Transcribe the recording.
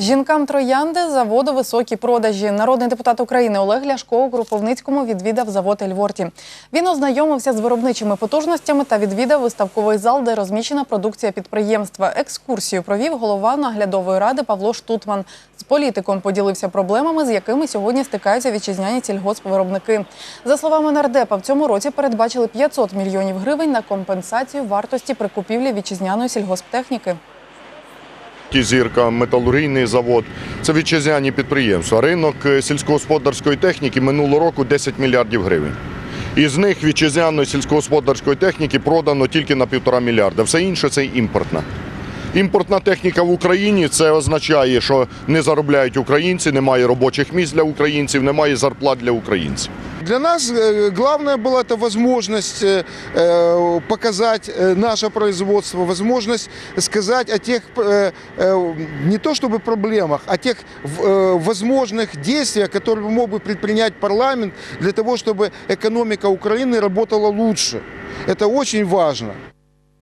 Жінкам троянди заводу високі продажі. Народний депутат України Олег Ляшко у Кропивницькому відвідав завод Ельворті. Він ознайомився з виробничими потужностями та відвідав виставковий зал, де розміщена продукція підприємства. Екскурсію провів голова наглядової ради Павло Штутман. З політиком поділився проблемами, з якими сьогодні стикаються вітчизняні сільгоспвиробники. За словами нардепа, в цьому році передбачили 500 мільйонів гривень на компенсацію вартості прикупівлі вітчизняної сільгосптехніки. Зірка, металургійний завод це вітчизняні підприємства. Ринок е, сільськогосподарської техніки минулого року 10 мільярдів гривень. Із них вітчизняної сільськогосподарської техніки продано тільки на півтора мільярда. Все інше це імпортна. Імпортна техніка в Україні це означає, що не заробляють українці, немає робочих місць для українців, немає зарплат для українців. Для нас э, главное была это возможность э, э, показать э, наше производство, возможность сказать о тех, э, э, не то чтобы проблемах, о тех в- э, возможных действиях, которые мог бы предпринять парламент для того, чтобы экономика Украины работала лучше. Это очень важно.